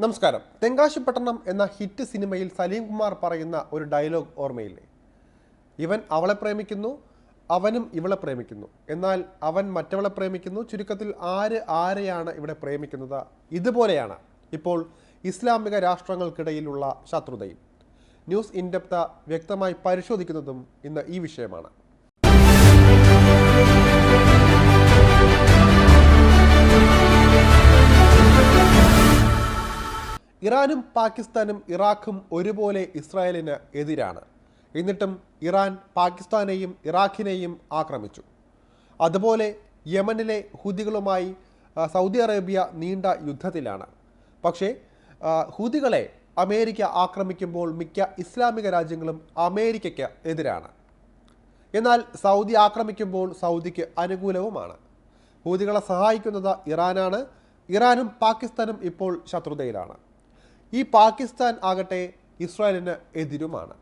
നമസ്കാരം. തെങ്കാശിപ്പട്ടണം എന്ന ഹിറ്റ് സിനിമയിൽ സലീം കുമാർ പറയുന്ന ഒരു ഡയലോഗ് ഓർമ്മയില്ലേ? ഇവൻ അവളെ പ്രേമിക്കുന്നു അവനും ഇവളെ പ്രേമിക്കുന്നു. എന്നാൽ അവൻ മറ്റവളെ പ്രേമിക്കുന്നു ചുരുക്കത്തിൽ ആര് ആരെയാണ് ഇവിടെ പ്രേമിക്കുന്നത്? ഇതുപോലെയാണ് ഇപ്പോൾ ഇസ്ലാമിക രാഷ്ട്രങ്ങൾക്കിടയിലുള്ള ശത്രുതയും. ന്യൂസ് ഇൻഡെപ്ത വ്യക്തമായി പരിശോധിക്കുന്നതും ഇന്ന് ഈ വിഷയമാണ്. ഇറാനും പാകിസ്ഥാനും ഇറാഖും ഒരുപോലെ ഇസ്രായേലിന് എതിരാണ്. എന്നിട്ടും ഇറാൻ പാകിസ്ഥാനെയും ഇറാഖിനെയും ആക്രമിച്ചു. അതുപോലെ യമനിലെ ഹുദികളുമായി സൗദി അറേബ്യ നീണ്ട യുദ്ധത്തിലാണ്. പക്ഷേ ഹുദികളെ അമേരിക്ക ആക്രമിക്കുമ്പോൾ മിക്ക ഇസ്ലാമിക രാജ്യങ്ങളും അമേരിക്കയ്ക്ക് എതിരാണ്. എന്നാൽ സൗദി ആക്രമിക്കുമ്പോൾ സൗദിക്ക് അനുകൂലവുമാണ്. ഹൂതികളെ സഹായിക്കുന്നത് ഇറാനാണ്. ഇറാനും പാകിസ്ഥാനും ഇപ്പോൾ ശത്രുതയിലാണ്. ഈ പാകിസ്ഥാൻ ആകട്ടെ ഇസ്രായേലിന് എതിരുമാണ്.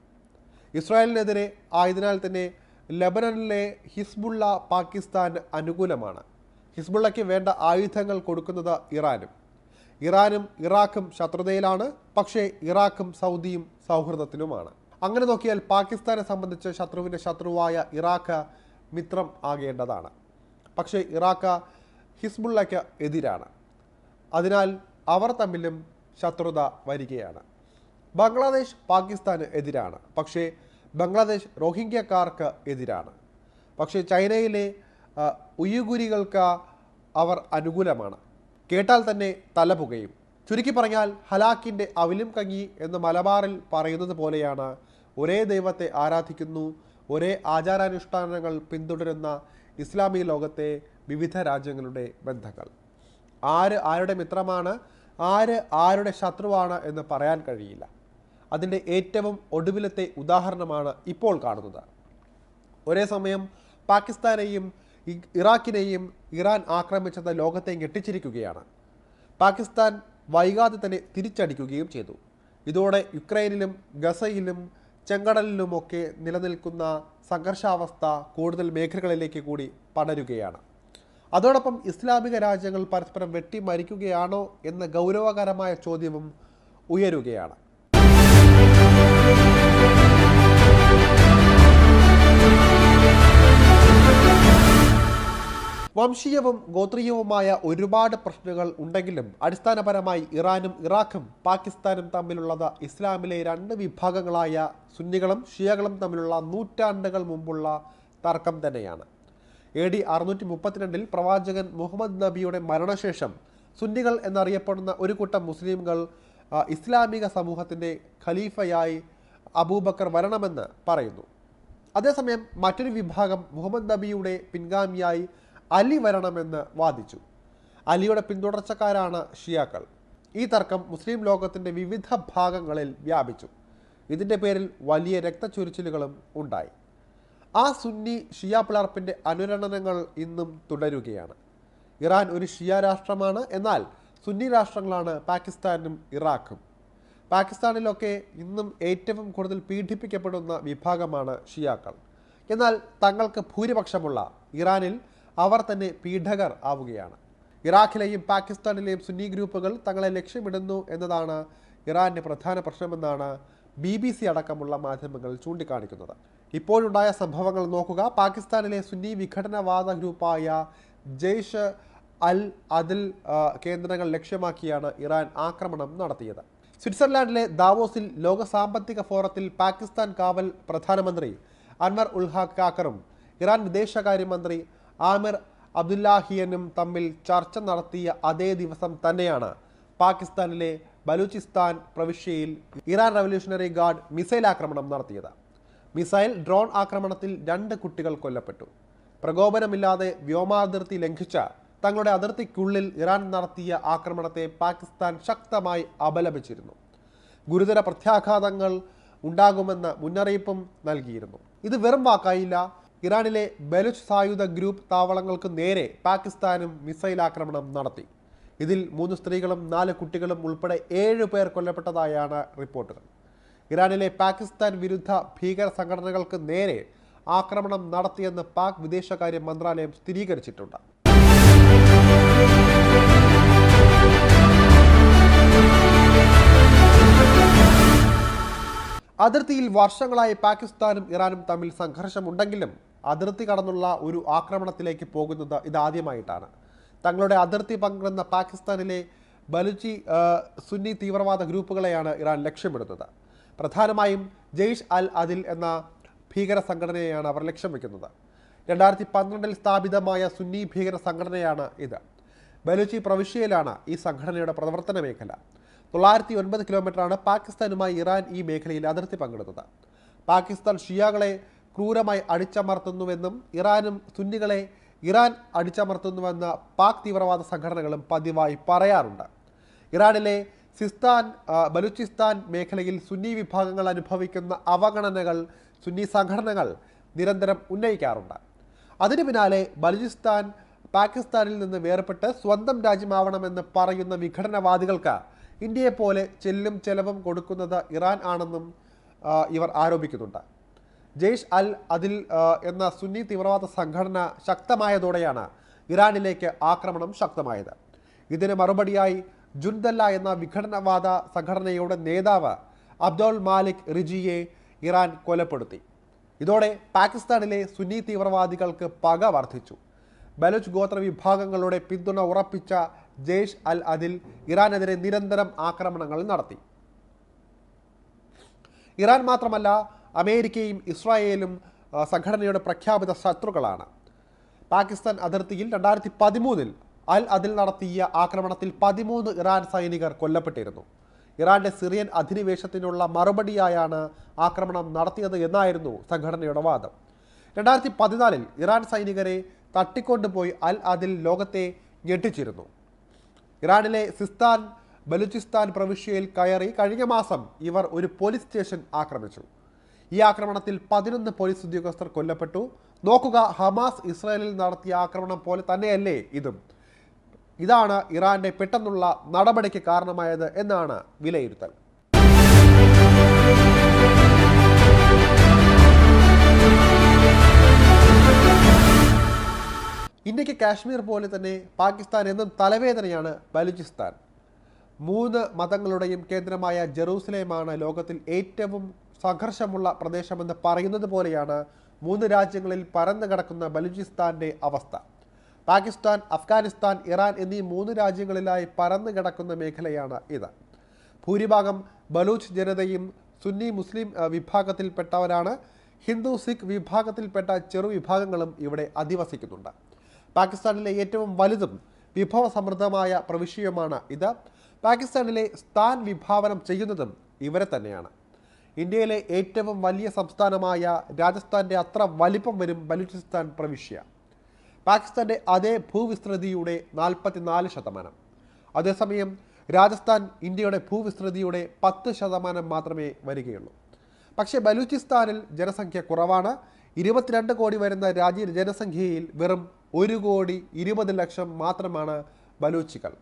ഇസ്രായേലിനെതിരെ ആയതിനാൽ തന്നെ ലബനനിലെ ഹിസ്ബുള്ള പാകിസ്ഥാൻ അനുകൂലമാണ്. ഹിസ്ബുള്ളയ്ക്ക് വേണ്ട ആയുധങ്ങൾ കൊടുക്കുന്നത് ഇറാനും. ഇറാനും ഇറാഖും ശത്രുതയിലാണ്. പക്ഷേ ഇറാഖും സൗദിയും സൗഹൃദത്തിലുമാണ് അങ്ങനെ നോക്കിയാൽ പാകിസ്ഥാനെ സംബന്ധിച്ച് ശത്രുവിന്റെ ശത്രുവായ ഇറാഖ് മിത്രം ആകേണ്ടതാണ്. പക്ഷേ ഇറാഖ് ഹിസ്ബുള്ളയ്ക്ക് എതിരാണ്. അതിനാൽ അവർ തമ്മിലും ശത്രുത വരികയാണ്. ബംഗ്ലാദേശ് പാകിസ്ഥാന് എതിരാണ്. പക്ഷേ ബംഗ്ലാദേശ് റോഹിംഗ്യക്കാർക്ക് എതിരാണ്. പക്ഷേ ചൈനയിലെ ഉയ്യുഗുരികൾക്ക് അവർ അനുകൂലമാണ്. കേട്ടാൽ തന്നെ തലപുകയും. ചുരുക്കി പറഞ്ഞാൽ ഹലാക്കിന്റെ അവിലും കങ്ങി എന്ന് മലബാറിൽ പറയുന്നത് പോലെയാണ് ഒരേ ദൈവത്തെ ആരാധിക്കുന്നു ഒരേ ആചാരാനുഷ്ഠാനങ്ങൾ പിന്തുടരുന്ന ഇസ്ലാമിക ലോകത്തെ വിവിധ രാജ്യങ്ങളുടെ ബന്ധങ്ങൾ. ആര് ആരുടെ മിത്രമാണ് ആര് ആരുടെ ശത്രുവാണ് എന്ന് പറയാൻ കഴിയില്ല. അതിന്റെ ഏറ്റവും ഒടുവിലത്തെ ഉദാഹരണമാണ് ഇപ്പോൾ കാണുന്നത്. ഒരേ സമയം പാകിസ്ഥാനെയും ഇറാഖിനെയും ഇറാൻ ആക്രമിച്ചത് ലോകത്തെ ഞെട്ടിച്ചിരിക്കുകയാണ്. പാകിസ്ഥാൻ വൈകാതെ തന്നെ തിരിച്ചടിക്കുകയും ചെയ്തു. ഇതോടെ യുക്രൈനിലും ഗസയിലും ചെങ്കടലിലുമൊക്കെ നിലനിൽക്കുന്ന സംഘർഷാവസ്ഥ കൂടുതൽ മേഖലകളിലേക്ക് കൂടി പടരുകയാണ്. അതോടൊപ്പം ഇസ്ലാമിക രാജ്യങ്ങൾ പരസ്പരം വെട്ടി മരിക്കുകയാണോ എന്ന ഗൗരവകരമായ ചോദ്യവും ഉയരുകയാണ്. വംശീയവും ഗോത്രീയവുമായ ഒരുപാട് പ്രശ്നങ്ങൾ ഉണ്ടെങ്കിലും അടിസ്ഥാനപരമായി ഇറാനും ഇറാഖും പാകിസ്ഥാനും തമ്മിലുള്ളത് ഇസ്ലാമിലെ രണ്ട് വിഭാഗങ്ങളായ സുന്നികളും ഷിയകളും തമ്മിലുള്ള നൂറ്റാണ്ടുകൾ മുമ്പുള്ള തർക്കം തന്നെയാണ്. എ ഡി അറുന്നൂറ്റി മുപ്പത്തിരണ്ടിൽ പ്രവാചകൻ മുഹമ്മദ് നബിയുടെ മരണശേഷം സുന്നികൾ എന്നറിയപ്പെടുന്ന ഒരു കൂട്ടം മുസ്ലിംകൾ ഇസ്ലാമിക സമൂഹത്തിന്റെ ഖലീഫയായി അബൂബക്കർ വരണമെന്ന് പറയുന്നു. അതേസമയം മറ്റൊരു വിഭാഗം മുഹമ്മദ് നബിയുടെ പിൻഗാമിയായി അലി വരണമെന്ന് വാദിച്ചു. അലിയുടെ പിന്തുടർച്ചക്കാരാണ് ഷിയാക്കൾ. ഈ തർക്കം മുസ്ലിം ലോകത്തിന്റെ വിവിധ ഭാഗങ്ങളിൽ വ്യാപിച്ചു. ഇതിന്റെ പേരിൽ വലിയ രക്തച്ചൊരിച്ചിലുകളും ഉണ്ടായി. ആ സുന്നി ഷിയ പിളർപ്പിന്റെ അനുരണനങ്ങൾ ഇന്നും തുടരുകയാണ്. ഇറാൻ ഒരു ഷിയ രാഷ്ട്രമാണ്. എന്നാൽ സുന്നി രാഷ്ട്രങ്ങളാണ് പാകിസ്ഥാനും ഇറാഖും. പാകിസ്ഥാനിലൊക്കെ ഇന്നും ഏറ്റവും കൂടുതൽ പീഡിപ്പിക്കപ്പെടുന്ന വിഭാഗമാണ് ഷിയാക്കൾ. എന്നാൽ തങ്ങൾക്ക് ഭൂരിപക്ഷമുള്ള ഇറാനിൽ അവർ തന്നെ പീഡകർ ആവുകയാണ്. ഇറാഖിലെയും പാകിസ്ഥാനിലെയും സുന്നി ഗ്രൂപ്പുകൾ തങ്ങളെ ലക്ഷ്യമിടുന്നു എന്നതാണ് ഇറാന്റെ പ്രധാന പ്രശ്നമെന്നാണ് ബി ബി സി അടക്കമുള്ള മാധ്യമങ്ങൾ ചൂണ്ടിക്കാണിക്കുന്നത്. ഇപ്പോഴുണ്ടായ സംഭവങ്ങൾ നോക്കുക. പാകിസ്ഥാനിലെ സുന്നി വിഘടനവാദ ഗ്രൂപ്പായ ജെയ്ഷ് അൽ അതിൽ കേന്ദ്രങ്ങൾ ലക്ഷ്യമാക്കിയാണ് ഇറാൻ ആക്രമണം നടത്തിയത്. സ്വിറ്റ്സർലാൻഡിലെ ദാവോസിൽ ലോക സാമ്പത്തിക ഫോറത്തിൽ പാകിസ്ഥാൻ കാവൽ പ്രധാനമന്ത്രി അൻവർ ഉൽ ഹഖ് കാക്കറും ഇറാൻ വിദേശകാര്യമന്ത്രി ആമിർ അബ്ദുല്ലാഹിയനും തമ്മിൽ ചർച്ച നടത്തിയ അതേ ദിവസം തന്നെയാണ് പാകിസ്ഥാനിലെ ബലൂചിസ്ഥാൻ പ്രവിശ്യയിൽ ഇറാൻ റവല്യൂഷണറി ഗാർഡ് മിസൈൽ ആക്രമണം നടത്തിയത്. മിസൈൽ ഡ്രോൺ ആക്രമണത്തിൽ രണ്ട് കുട്ടികൾ കൊല്ലപ്പെട്ടു. പ്രകോപനമില്ലാതെ വ്യോമാതിർത്തി ലംഘിച്ച തങ്ങളുടെ അതിർത്തിക്കുള്ളിൽ ഇറാൻ നടത്തിയ ആക്രമണത്തെ പാകിസ്ഥാൻ ശക്തമായി അപലപിച്ചിരുന്നു. ഗുരുതര പ്രത്യാഘാതങ്ങൾ ഉണ്ടാകുമെന്ന മുന്നറിയിപ്പും നൽകിയിരുന്നു. ഇത് വെറും വാക്കായില്ല. ഇറാനിലെ ബലുച്ച് സായുധ ഗ്രൂപ്പ് താവളങ്ങൾക്ക് നേരെ പാകിസ്ഥാനും മിസൈൽ ആക്രമണം നടത്തി. ഇതിൽ മൂന്ന് സ്ത്രീകളും നാല് കുട്ടികളും ഉൾപ്പെടെ ഏഴ് പേർ കൊല്ലപ്പെട്ടതായാണ് റിപ്പോർട്ടുകൾ. ഇറാനിലെ പാകിസ്ഥാൻ വിരുദ്ധ ഭീകര സംഘടനകൾക്ക് നേരെ ആക്രമണം നടത്തിയെന്ന് പാക് വിദേശകാര്യ മന്ത്രാലയം സ്ഥിരീകരിച്ചിട്ടുണ്ട്. അതിർത്തിയിൽ വർഷങ്ങളായി പാകിസ്ഥാനും ഇറാനും തമ്മിൽ സംഘർഷമുണ്ടെങ്കിലും അതിർത്തി കടന്നുള്ള ഒരു ആക്രമണത്തിലേക്ക് പോകുന്നത് ഇതാദ്യമായിട്ടാണ്. തങ്ങളുടെ അതിർത്തി പങ്കിടുന്ന പാകിസ്ഥാനിലെ ബലുചി സുന്നി തീവ്രവാദ ഗ്രൂപ്പുകളെയാണ് ഇറാൻ ലക്ഷ്യമിടുന്നത്. പ്രധാനമായും ജെയ്ഷ് അൽ അദിൽ എന്ന ഭീകര സംഘടനയെയാണ് അവർ ലക്ഷ്യം വെക്കുന്നത്. രണ്ടായിരത്തി പന്ത്രണ്ടിൽ സ്ഥാപിതമായ സുന്നി ഭീകര സംഘടനയാണ് ഇത്. ബലൂച്ചി പ്രവിശ്യയിലാണ് ഈ സംഘടനയുടെ പ്രവർത്തന മേഖല. തൊള്ളായിരത്തി ഒൻപത് കിലോമീറ്ററാണ് പാകിസ്ഥാനുമായി ഇറാൻ ഈ മേഖലയിൽ അതിർത്തി പങ്കിടുന്നത്. പാകിസ്ഥാൻ ഷിയാകളെ ക്രൂരമായി അടിച്ചമർത്തുന്നുവെന്നും ഇറാനും സുന്നികളെ ഇറാൻ അടിച്ചമർത്തുന്നുവെന്ന് പാക് തീവ്രവാദ സംഘടനകളും പതിവായി പറയാറുണ്ട്. ഇറാനിലെ സിസ്താൻ ബലൂചിസ്ഥാൻ മേഖലയിൽ സുന്നി വിഭാഗങ്ങൾ അനുഭവിക്കുന്ന അവഗണനകൾ സുന്നി സംഘടനകൾ നിരന്തരം ഉന്നയിക്കാറുണ്ട്. അതിനു പിന്നാലെ ബലൂചിസ്ഥാൻ പാകിസ്ഥാനിൽ നിന്ന് വേർപെട്ട് സ്വന്തം രാജ്യമാവണമെന്ന് പറയുന്ന വിഘടനവാദികൾക്ക് ഇന്ത്യയെപ്പോലെ ചെല്ലും ചെലവും കൊടുക്കുന്നത് ഇറാൻ ആണെന്നും ഇവർ ആരോപിക്കുന്നുണ്ട്. ജെയ്ഷ് അൽ അതിൽ എന്ന സുന്നി തീവ്രവാദ സംഘടന ശക്തമായതോടെയാണ് ഇറാനിലേക്ക് ആക്രമണം ശക്തമായത്. ഇതിന് മറുപടിയായി ജുൻദല്ല എന്ന വിഘടനവാദ സംഘടനയുടെ നേതാവ് അബ്ദുൾ മാലിക് റിജിയെ ഇറാൻ കൊലപ്പെടുത്തി. ഇതോടെ പാകിസ്ഥാനിലെ സുന്നി തീവ്രവാദികൾക്ക് പക വർദ്ധിച്ചു. ബലുച്ച് ഗോത്ര വിഭാഗങ്ങളുടെ പിന്തുണ ഉറപ്പിച്ച ജെയ്ഷ് അൽ അദിൽ ഇറാനെതിരെ നിരന്തരം ആക്രമണങ്ങൾ നടത്തി. ഇറാൻ മാത്രമല്ല അമേരിക്കയും ഇസ്രായേലും സംഘടനയുടെ പ്രഖ്യാപിത ശത്രുക്കളാണ്. പാകിസ്ഥാൻ അതിർത്തിയിൽ രണ്ടായിരത്തി പതിമൂന്നിൽ അൽ അതിൽ നടത്തിയ ആക്രമണത്തിൽ പതിമൂന്ന് ഇറാൻ സൈനികർ കൊല്ലപ്പെട്ടിരുന്നു. ഇറാന്റെ സിറിയൻ അധിനിവേശത്തിനുള്ള മറുപടിയായാണ് ആക്രമണം നടത്തിയത് എന്നായിരുന്നു സംഘടനയുടെ വാദം. രണ്ടായിരത്തി പതിനാലിൽ ഇറാൻ സൈനികരെ തട്ടിക്കൊണ്ടുപോയി അൽ അതിൽ ലോകത്തെ ഞെട്ടിച്ചിരുന്നു. ഇറാനിലെ സിസ്താൻ ബലൂചിസ്ഥാൻ പ്രവിശ്യയിൽ കയറി കഴിഞ്ഞ മാസം ഇവർ ഒരു പോലീസ് സ്റ്റേഷൻ ആക്രമിച്ചു. ഈ ആക്രമണത്തിൽ പതിനൊന്ന് പോലീസ് ഉദ്യോഗസ്ഥർ കൊല്ലപ്പെട്ടു. നോക്കുക ഹമാസ് ഇസ്രായേലിൽ നടത്തിയ ആക്രമണം പോലെ തന്നെയല്ലേ ഇതും. ഇതാണ് ഇറാന്റെ പെട്ടെന്നുള്ള നടപടിക്ക് കാരണമായത് എന്നാണ് വിലയിരുത്തൽ. ഇന്ത്യയ്ക്ക് കാശ്മീർ പോലെ തന്നെ പാകിസ്ഥാൻ എന്നും തലവേദനയാണ് ബലൂചിസ്ഥാൻ. മൂന്ന് മതങ്ങളുടെയും കേന്ദ്രമായ ജെറൂസലേമാണ് ലോകത്തിൽ ഏറ്റവും സംഘർഷമുള്ള പ്രദേശമെന്ന് പറയുന്നത് പോലെയാണ് മൂന്ന് രാജ്യങ്ങളിൽ പരന്നു കിടക്കുന്ന ബലൂചിസ്ഥാന്റെ അവസ്ഥ. പാകിസ്ഥാൻ അഫ്ഗാനിസ്ഥാൻ ഇറാൻ എന്നീ മൂന്ന് രാജ്യങ്ങളിലായി പരന്നു കിടക്കുന്ന മേഖലയാണ് ഇത്. ഭൂരിഭാഗം ബലൂച്ച് ജനതയും സുന്നി മുസ്ലിം വിഭാഗത്തിൽപ്പെട്ടവരാണ്. ഹിന്ദു സിഖ് വിഭാഗത്തിൽപ്പെട്ട ചെറു വിഭാഗങ്ങളും ഇവിടെ അധിവസിക്കുന്നുണ്ട്. പാകിസ്ഥാനിലെ ഏറ്റവും വലുതും വിഭവസമൃദ്ധമായ പ്രവിശ്യയുമാണ് ഇത്. പാകിസ്ഥാനിലെ സ്ഥാൻ വിഭാവനം ചെയ്യുന്നതും ഇവരെ തന്നെയാണ്. ഇന്ത്യയിലെ ഏറ്റവും വലിയ സംസ്ഥാനമായ രാജസ്ഥാന്റെ അത്ര വലിപ്പം വരും ബലൂചിസ്ഥാൻ പ്രവിശ്യ. പാകിസ്ഥാന്റെ അതേ ഭൂവിസ്തൃതിയുടെ നാൽപ്പത്തിനാല് ശതമാനം. അതേസമയം രാജസ്ഥാൻ ഇന്ത്യയുടെ ഭൂവിസ്തൃതിയുടെ പത്ത് ശതമാനം മാത്രമേ വരികയുള്ളൂ. പക്ഷേ ബലൂചിസ്ഥാനിൽ ജനസംഖ്യ കുറവാണ്. ഇരുപത്തിരണ്ട് കോടി വരുന്ന രാജ്യ ജനസംഖ്യയിൽ വെറും ഒരു കോടി ഇരുപത് ലക്ഷം മാത്രമാണ് ബലൂച്ചികൾ.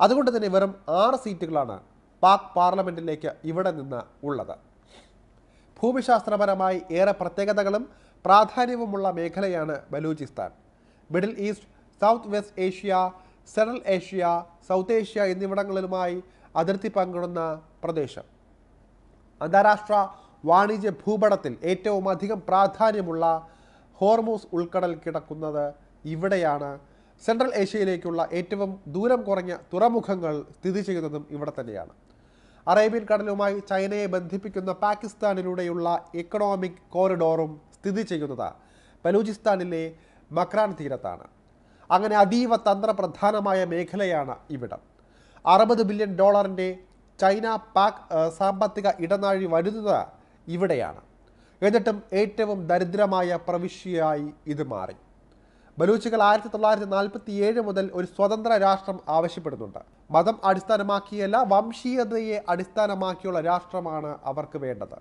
അതുകൊണ്ട് തന്നെ വെറും ആറ് സീറ്റുകളാണ് പാക് പാർലമെന്റിലേക്ക് ഇവിടെ നിന്ന് ഉള്ളത്. ഭൂമിശാസ്ത്രപരമായി ഏറെ പ്രത്യേകതകളും പ്രാധാന്യവുമുള്ള മേഖലയാണ് Balochistan. Middle East South West Asia Central Asia South Asia എന്നിവിടങ്ങളിലുമായി അതിർത്തി പങ്കിടുന്ന പ്രദേശം. അന്താരാഷ്ട്ര വാണിജ്യ ഭൂപടത്തിൽ ഏറ്റവും അധികം പ്രാധാന്യമുള്ള ഹോർമോസ് ഉൾക്കടൽ കിടക്കുന്നത് ഇവിടെയാണ്. സെൻട്രൽ ഏഷ്യയിലേക്കുള്ള ഏറ്റവും ദൂരം കുറഞ്ഞ തുറമുഖങ്ങൾ സ്ഥിതി ചെയ്യുന്നതും ഇവിടെ തന്നെയാണ്. അറേബ്യൻ കടലുമായി ചൈനയെ ബന്ധിപ്പിക്കുന്ന പാകിസ്ഥാനിലൂടെയുള്ള ഇക്കണോമിക് കോറിഡോറും സ്ഥിതി ചെയ്യുന്നത്. ബലൂചിസ്ഥാനിലെ മക്രാൻ തീരത്താണ്. അങ്ങനെ അതീവ തന്ത്രപ്രധാനമായ മേഖലയാണ് ഇവിടം. അറുപത് ബില്യൺ ഡോളറിന്റെ ചൈന പാക് സാമ്പത്തിക ഇടനാഴി വരുന്നത് ഇവിടെയാണ്. എന്നിട്ടും ഏറ്റവും ദരിദ്രമായ പ്രവിശ്യയായി ഇത് മാറി. ബലൂച്ചുകൾ ആയിരത്തി തൊള്ളായിരത്തി നാൽപ്പത്തി ഏഴ് മുതൽ ഒരു സ്വതന്ത്ര രാഷ്ട്രം ആവശ്യപ്പെടുന്നുണ്ട്. മതം അടിസ്ഥാനമാക്കിയല്ല വംശീയതയെ അടിസ്ഥാനമാക്കിയുള്ള രാഷ്ട്രമാണ് അവർക്ക് വേണ്ടത്.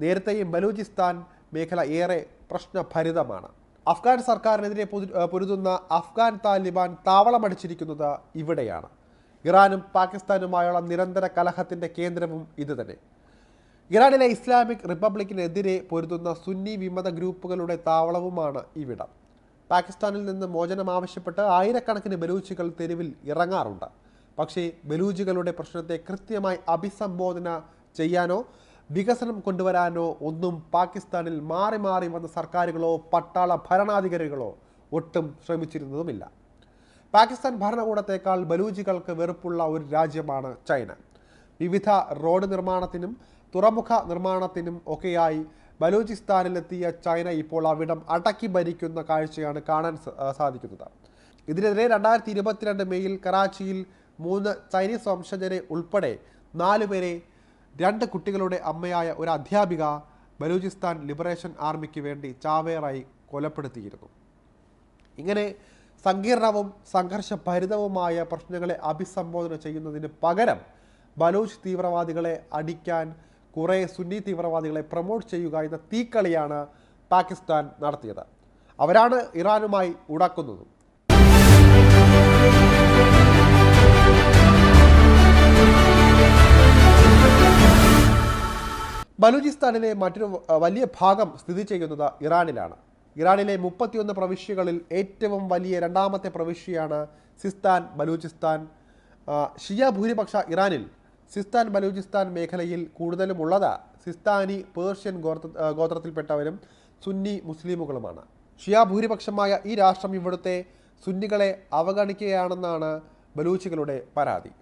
നേരത്തെയും ബലൂചിസ്ഥാൻ മേഖല ഏറെ പ്രശ്നഭരിതമാണ്. അഫ്ഗാൻ സർക്കാരിനെതിരെ പൊരുതുന്ന അഫ്ഗാൻ താലിബാൻ താവളമടിച്ചിരിക്കുന്നത് ഇവിടെയാണ്. ഇറാനും പാകിസ്ഥാനുമായുള്ള നിരന്തര കലഹത്തിന്റെ കേന്ദ്രവും ഇതുതന്നെ. ഇറാനിലെ ഇസ്ലാമിക് റിപ്പബ്ലിക്കിനെതിരെ പൊരുതുന്ന സുന്നി വിമത ഗ്രൂപ്പുകളുടെ താവളവുമാണ് ഇവിടം. പാകിസ്ഥാനിൽ നിന്ന് മോചനം ആവശ്യപ്പെട്ട് ആയിരക്കണക്കിന് ബലൂച്ചുകൾ തെരുവിൽ ഇറങ്ങാറുണ്ട്. പക്ഷേ ബലൂച്ചുകളുടെ പ്രശ്നത്തെ കൃത്യമായി അഭിസംബോധന ചെയ്യാനോ വികസനം കൊണ്ടുവരാനോ ഒന്നും പാകിസ്ഥാനിൽ മാറി മാറി വന്ന സർക്കാരുകളോ പട്ടാള ഭരണാധികാരികളോ ഒട്ടും ശ്രമിച്ചിരുന്നതുമില്ല. പാകിസ്ഥാൻ ഭരണകൂടത്തേക്കാൾ ബലൂജികൾക്ക് വെറുപ്പുള്ള ഒരു രാജ്യമാണ് ചൈന. വിവിധ റോഡ് നിർമ്മാണത്തിനും തുറമുഖ നിർമ്മാണത്തിനും ഒക്കെയായി ബലൂചിസ്ഥാനിലെത്തിയ ചൈന ഇപ്പോൾ അവിടം അടക്കി ഭരിക്കുന്ന കാഴ്ചയാണ് കാണാൻ സാധിക്കുന്നത്. ഇതിനെതിരെ രണ്ടായിരത്തി ഇരുപത്തിരണ്ട് മെയ്യിൽ കറാച്ചിയിൽ മൂന്ന് ചൈനീസ് വംശജരെ ഉൾപ്പെടെ നാലുപേരെ രണ്ട് കുട്ടികളുടെ അമ്മയായ ഒരു അധ്യാപിക ബലൂചിസ്ഥാൻ ലിബറേഷൻ ആർമിക്ക് വേണ്ടി ചാവേറായി കൊലപ്പെടുത്തിയിരുന്നു. ഇങ്ങനെ സങ്കീർണവും സംഘർഷഭരിതവുമായ പ്രശ്നങ്ങളെ അഭിസംബോധന ചെയ്യുന്നതിന് പകരം ബലൂച്ച് തീവ്രവാദികളെ അടിക്കാൻ കുറേ സുന്നി തീവ്രവാദികളെ പ്രൊമോട്ട് ചെയ്യുക എന്ന തീക്കളിയാണ് പാകിസ്ഥാൻ നടത്തിയത്. അവരാണ് ഇറാനുമായി ഉടക്കുന്നതും. ബലൂചിസ്ഥാനിലെ മറ്റൊരു വലിയ ഭാഗം സ്ഥിതി ചെയ്യുന്നത് ഇറാനിലാണ്. ഇറാനിലെ മുപ്പത്തിയൊന്ന് പ്രവിശ്യകളിൽ ഏറ്റവും വലിയ രണ്ടാമത്തെ പ്രവിശ്യയാണ് സിസ്താൻ ബലൂചിസ്ഥാൻ. ഷിയ ഭൂരിപക്ഷ ഇറാനിൽ. സിസ്താൻ ബലൂചിസ്ഥാൻ മേഖലയിൽ കൂടുതലും ഉള്ളത് സിസ്താനി പേർഷ്യൻ ഗോത്ര ഗോത്രത്തിൽപ്പെട്ടവരും സുന്നി മുസ്ലിമുകളുമാണ്. ഷിയ ഭൂരിപക്ഷമായ ഈ രാഷ്ട്രം ഇവിടുത്തെ സുന്നികളെ അവഗണിക്കുകയാണെന്നാണ് ബലൂച്ചികളുടെ പരാതി.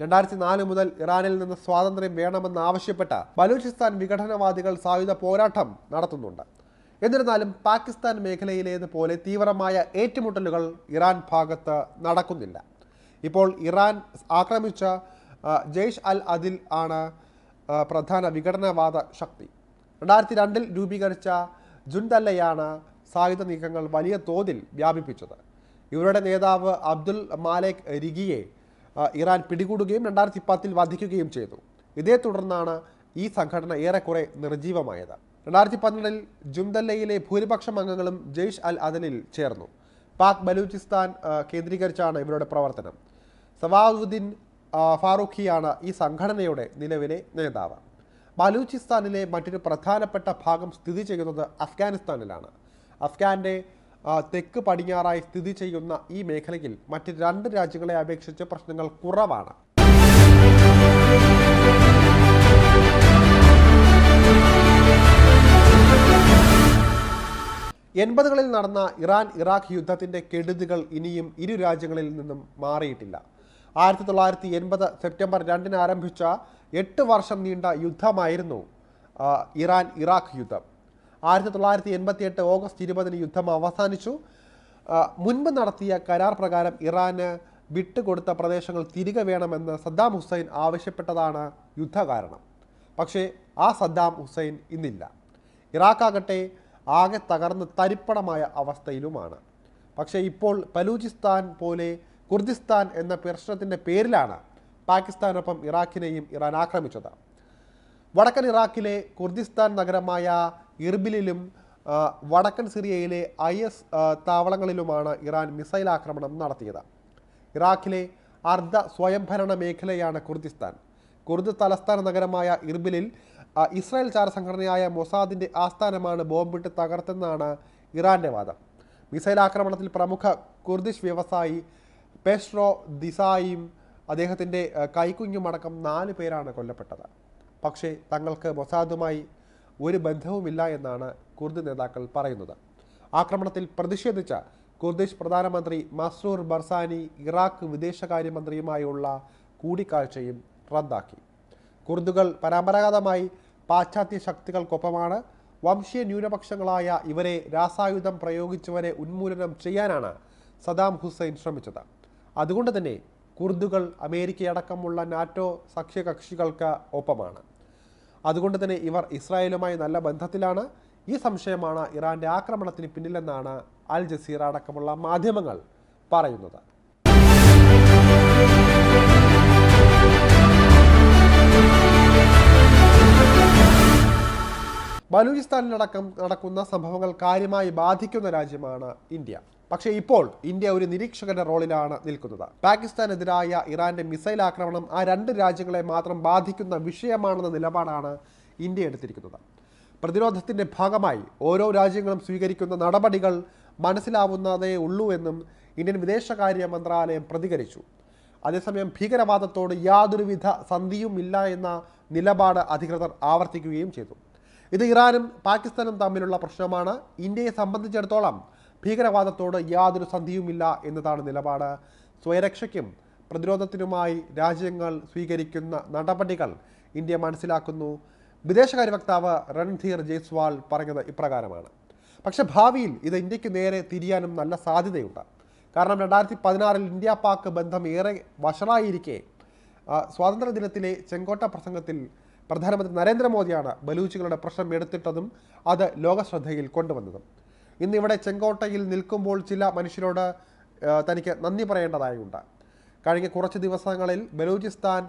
രണ്ടായിരത്തി നാല് മുതൽ ഇറാനിൽ നിന്ന് സ്വാതന്ത്ര്യം വേണമെന്ന് വേണമെന്നാവശ്യപ്പെട്ട ബലൂചിസ്ഥാൻ വിഘടനവാദികൾ സായുധ പോരാട്ടം നടത്തുന്നുണ്ട്. എന്നിരുന്നാലും പാകിസ്ഥാൻ മേഖലയിലേതുപോലെ തീവ്രമായ ഏറ്റുമുട്ടലുകൾ ഇറാൻ ഭാഗത്ത് നടക്കുന്നില്ല. ഇപ്പോൾ ഇറാൻ ആക്രമിച്ച ജെയ്ഷ് അൽ അദിൽ ആണ് പ്രധാന വിഘടനവാദ ശക്തി. രണ്ടായിരത്തി രണ്ടിൽ രൂപീകരിച്ച ജുൻതല്ലയാണ് സായുധ നീക്കങ്ങൾ വലിയ തോതിൽ വ്യാപിപ്പിച്ചത്. ഇവരുടെ നേതാവ് അബ്ദുൽ മാലേക് റിഗിയെ ഇറാൻ പിടികൂടുകയും രണ്ടായിരത്തി പത്തിൽ വധിക്കുകയും ചെയ്തു. ഇതേ തുടർന്നാണ് ഈ സംഘടന ഏറെക്കുറെ നിർജീവമായത് രണ്ടായിരത്തി പന്ത്രണ്ടിൽ ജുംദല്ലയിലെ ഭൂരിപക്ഷം അംഗങ്ങളും ജെയ്ഷ് അൽ അദലിൽ ചേർന്നു. പാക് ബലൂചിസ്ഥാൻ കേന്ദ്രീകരിച്ചാണ് ഇവരുടെ പ്രവർത്തനം. സവാദുദ്ദീൻ ഫാറൂഖിയാണ് ഈ സംഘടനയുടെ നിലവിലെ നേതാവ്. ബലൂചിസ്ഥാനിലെ മറ്റൊരു പ്രധാനപ്പെട്ട ഭാഗം സ്ഥിതി ചെയ്യുന്നത് അഫ്ഗാനിസ്ഥാനിലാണ്. അഫ്ഗാന്റെ ആ, തെക്ക് പടിഞ്ഞാറായി സ്ഥിതി ചെയ്യുന്ന ഈ മേഖലയിൽ മറ്റ് രണ്ട് രാജ്യങ്ങളെ അപേക്ഷിച്ച് പ്രശ്നങ്ങൾ കുറവാണ്. എൺപതുകളിൽ നടന്ന ഇറാൻ ഇറാഖ് യുദ്ധത്തിന്റെ കെടുതികൾ ഇനിയും ഇരു രാജ്യങ്ങളിൽ നിന്നും മാറിയിട്ടില്ല. ആയിരത്തി തൊള്ളായിരത്തി എൺപത് സെപ്റ്റംബർ രണ്ടിന് ആരംഭിച്ച എട്ട് വർഷം നീണ്ട യുദ്ധമായിരുന്നു ഇറാൻ ഇറാഖ് യുദ്ധം. ആയിരത്തി തൊള്ളായിരത്തി എൺപത്തി എട്ട് ഓഗസ്റ്റ് ഇരുപതിന് യുദ്ധം അവസാനിച്ചു. മുൻപ് നടത്തിയ കരാർ പ്രകാരം ഇറാന് വിട്ടുകൊടുത്ത പ്രദേശങ്ങൾ തിരികെ വേണമെന്ന് സദ്ദാം ഹുസൈൻ ആവശ്യപ്പെട്ടതാണ് യുദ്ധകാരണം. പക്ഷേ ആ സദ്ദാം ഹുസൈൻ ഇന്നില്ല. ഇറാഖാകട്ടെ ആകെ തകർന്ന് തരിപ്പണമായ അവസ്ഥയിലുമാണ്. പക്ഷേ ഇപ്പോൾ ബലൂചിസ്ഥാൻ പോലെ കുർദിസ്ഥാൻ എന്ന പ്രശ്നത്തിന്റെ പേരിലാണ് പാകിസ്ഥാനൊപ്പം ഇറാഖിനെയും ഇറാൻ ആക്രമിച്ചത്. വടക്കൻ ഇറാഖിലെ കുർദിസ്ഥാൻ നഗരമായ ഇർബിലിലും വടക്കൻ സിറിയയിലെ ഐ എസ് താവളങ്ങളിലുമാണ് ഇറാൻ മിസൈൽ ആക്രമണം നടത്തിയത്. ഇറാഖിലെ അർദ്ധ സ്വയംഭരണ മേഖലയാണ് കുർദിസ്ഥാൻ. കുർദ് തലസ്ഥാന നഗരമായ ഇർബിലിൽ ഇസ്രായേൽ ചാര സംഘടനയായ മൊസാദിന്റെ ആസ്ഥാനമാണ് ബോംബിട്ട് തകർത്തെന്നാണ് ഇറാന്റെ വാദം. മിസൈൽ ആക്രമണത്തിൽ പ്രമുഖ കുർദിഷ് വ്യവസായി പെസ്ട്രോ ദിസായിയും അദ്ദേഹത്തിന്റെ കൈക്കുഞ്ഞുമടക്കം നാല് പേരാണ് കൊല്ലപ്പെട്ടത്. പക്ഷേ തങ്ങൾക്ക് മൊസാദുമായി ഒരു ബന്ധവുമില്ല എന്നാണ് കുർദ് നേതാക്കൾ പറയുന്നത്. ആക്രമണത്തിൽ പ്രതിഷേധിച്ച കുർദിഷ് പ്രധാനമന്ത്രി മസ്രൂർ ബർസാനി ഇറാഖ് വിദേശകാര്യമന്ത്രിയുമായുള്ള കൂടിക്കാഴ്ചയും റദ്ദാക്കി. കുർദുകൾ പരമ്പരാഗതമായി പാശ്ചാത്യ ശക്തികൾക്കൊപ്പമാണ് വംശീയ ന്യൂനപക്ഷങ്ങളായ ഇവരെ രാസായുധം പ്രയോഗിച്ചവരെ ഉന്മൂലനം ചെയ്യാനാണ് സദാം ഹുസൈൻ ശ്രമിച്ചത്. അതുകൊണ്ട് തന്നെ കുർദുകൾ അമേരിക്കയടക്കമുള്ള നാറ്റോ സഖ്യകക്ഷികൾക്ക് ഒപ്പമാണ്. അതുകൊണ്ട് തന്നെ ഇവർ ഇസ്രായേലുമായി നല്ല ബന്ധത്തിലാണ്. ഈ സംശയമാണ് ഇറാന്റെ ആക്രമണത്തിന് പിന്നിലെന്നാണ് അൽ ജസീറ അടക്കമുള്ള മാധ്യമങ്ങൾ പറയുന്നത്. ബലൂചിസ്ഥാനിലടക്കം നടക്കുന്ന സംഭവങ്ങൾ കാര്യമായി ബാധിക്കുന്ന രാജ്യമാണ് ഇന്ത്യ. പക്ഷേ ഇപ്പോൾ ഇന്ത്യ ഒരു നിരീക്ഷകന്റെ റോളിലാണ് നിൽക്കുന്നത്. പാകിസ്ഥാനെതിരായ ഇറാന്റെ മിസൈൽ ആക്രമണം ആ രണ്ട് രാജ്യങ്ങളെ മാത്രം ബാധിക്കുന്ന വിഷയമാണെന്ന നിലപാടാണ് ഇന്ത്യ എടുത്തിരിക്കുന്നത്. പ്രതിരോധത്തിന്റെ ഭാഗമായി ഓരോ രാജ്യങ്ങളും സ്വീകരിക്കുന്ന നടപടികൾ മനസ്സിലാവുന്നതേ ഉള്ളൂ എന്നും ഇന്ത്യൻ വിദേശകാര്യ മന്ത്രാലയം പ്രതികരിച്ചു. അതേസമയം ഭീകരവാദത്തോട് യാതൊരുവിധ സന്ധിയും ഇല്ല എന്ന നിലപാട് അധികൃതർ ആവർത്തിക്കുകയും ചെയ്തു. ഇത് ഇറാനും പാകിസ്ഥാനും തമ്മിലുള്ള പ്രശ്നമാണ്. ഇന്ത്യയെ സംബന്ധിച്ചിടത്തോളം ഭീകരവാദത്തോട് യാതൊരു സന്ധിയുമില്ല എന്നതാണ് നിലപാട്. സ്വയരക്ഷയ്ക്കും പ്രതിരോധത്തിനുമായി രാജ്യങ്ങൾ സ്വീകരിക്കുന്ന നടപടികൾ ഇന്ത്യ മനസ്സിലാക്കുന്നു. വിദേശകാര്യ വക്താവ് രൺധീർ ജയ്സ്വാൾ പറഞ്ഞത് ഇപ്രകാരമാണ്. പക്ഷേ ഭാവിയിൽ ഇത് ഇന്ത്യയ്ക്ക് നേരെ തിരിയാനും നല്ല സാധ്യതയുണ്ട്. കാരണം രണ്ടായിരത്തി പതിനാറിൽ ഇന്ത്യ പാക് ബന്ധം ഏറെ വഷളായിരിക്കെ സ്വാതന്ത്ര്യദിനത്തിലെ ചെങ്കോട്ട പ്രസംഗത്തിൽ പ്രധാനമന്ത്രി നരേന്ദ്രമോദിയാണ് ബലൂച്ചുകളുടെ പ്രശ്നം എടുത്തിട്ടതും അത് ലോകശ്രദ്ധയിൽ കൊണ്ടുവന്നതും. ഇന്നിവിടെ ചെങ്കോട്ടയിൽ നിൽക്കുമ്പോൾ ചില മനുഷ്യരോട് തനിക്ക് നന്ദി പറയേണ്ടതായുണ്ട്. കഴിഞ്ഞ കുറച്ച് ദിവസങ്ങളിൽ ബലൂചിസ്ഥാൻ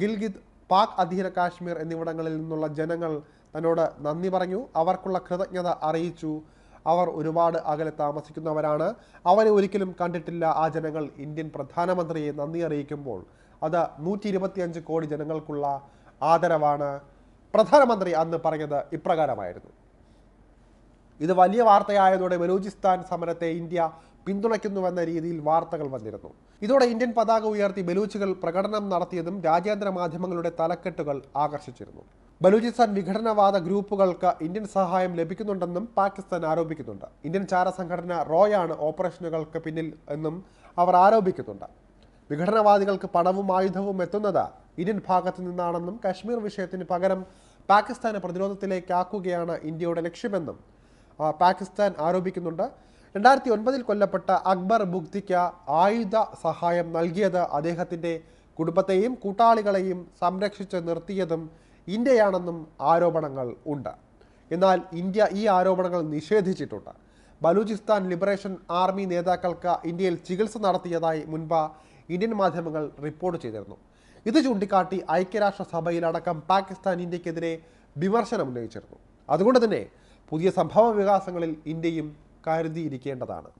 ഗിൽഗിത് പാക് അധീന കാശ്മീർ എന്നിവിടങ്ങളിൽ നിന്നുള്ള ജനങ്ങൾ തന്നോട് നന്ദി പറഞ്ഞു. അവർക്കുള്ള കൃതജ്ഞത അറിയിച്ചു. അവർ ഒരുപാട് അകലെ താമസിക്കുന്നവരാണ്. അവരെ ഒരിക്കലും കണ്ടിട്ടില്ല ആ ജനങ്ങൾ. ഇന്ത്യൻ പ്രധാനമന്ത്രിയെ നന്ദി അറിയിക്കുമ്പോൾ അത് നൂറ്റി ഇരുപത്തിയഞ്ച് കോടി ജനങ്ങൾക്കുള്ള ആദരവാണ് പ്രധാനമന്ത്രി അന്ന് പറഞ്ഞത് ഇപ്രകാരമായിരുന്നു. ഇത് വലിയ വാർത്തയായതോടെ ബലൂചിസ്ഥാൻ സമരത്തെ ഇന്ത്യ പിന്തുണയ്ക്കുന്നുവെന്ന രീതിയിൽ വാർത്തകൾ വന്നിരുന്നു. ഇതോടെ ഇന്ത്യൻ പതാക ഉയർത്തി ബലൂച്ചുകൾ പ്രകടനം നടത്തിയതും രാജ്യാന്തര മാധ്യമങ്ങളുടെ തലക്കെട്ടുകൾ ആകർഷിച്ചിരുന്നു. ബലൂചിസ്ഥാൻ വിഘടനവാദ ഗ്രൂപ്പുകൾക്ക് ഇന്ത്യൻ സഹായം ലഭിക്കുന്നുണ്ടെന്നും പാകിസ്ഥാൻ ആരോപിക്കുന്നുണ്ട്. ഇന്ത്യൻ ചാരസംഘടന റോയാണ് ഓപ്പറേഷനുകൾക്ക് പിന്നിൽ എന്നും അവർ ആരോപിക്കുന്നുണ്ട്. വിഘടനവാദികൾക്ക് പണവും ആയുധവും എത്തുന്നത് ഇന്ത്യൻ ഭാഗത്തു നിന്നാണെന്നും കശ്മീർ വിഷയത്തിന് പകരം പാകിസ്ഥാനെ പ്രതിരോധത്തിലേക്കാക്കുകയാണ് ഇന്ത്യയുടെ ലക്ഷ്യമെന്നും പാകിസ്ഥാൻ ആരോപിക്കുന്നുണ്ട്. രണ്ടായിരത്തി ഒൻപതിൽ കൊല്ലപ്പെട്ട അക്ബർ ബുഗ്തിക്ക് ആയുധ സഹായം നൽകിയത് അദ്ദേഹത്തിന്റെ കുടുംബത്തെയും കൂട്ടാളികളെയും സംരക്ഷിച്ച് നിർത്തിയതും ഇന്ത്യയാണെന്നും ആരോപണങ്ങൾ ഉണ്ട്. എന്നാൽ ഇന്ത്യ ഈ ആരോപണങ്ങൾ നിഷേധിച്ചിട്ടുണ്ട്. ബലൂചിസ്ഥാൻ ലിബറേഷൻ ആർമി നേതാക്കൾക്ക് ഇന്ത്യയിൽ ചികിത്സ നടത്തിയതായി മുൻപ് ഇന്ത്യൻ മാധ്യമങ്ങൾ റിപ്പോർട്ട് ചെയ്തിരുന്നു. ഇത് ചൂണ്ടിക്കാട്ടി ഐക്യരാഷ്ട്രസഭയിലടക്കം പാകിസ്ഥാൻ ഇന്ത്യക്കെതിരെ വിമർശനം ഉന്നയിച്ചിരുന്നു. അതുകൊണ്ട് തന്നെ പുതിയ സംഭവ വികാസങ്ങളിൽ ഇന്ത്യയും കരുതിയിരിക്കേണ്ടതാണ്.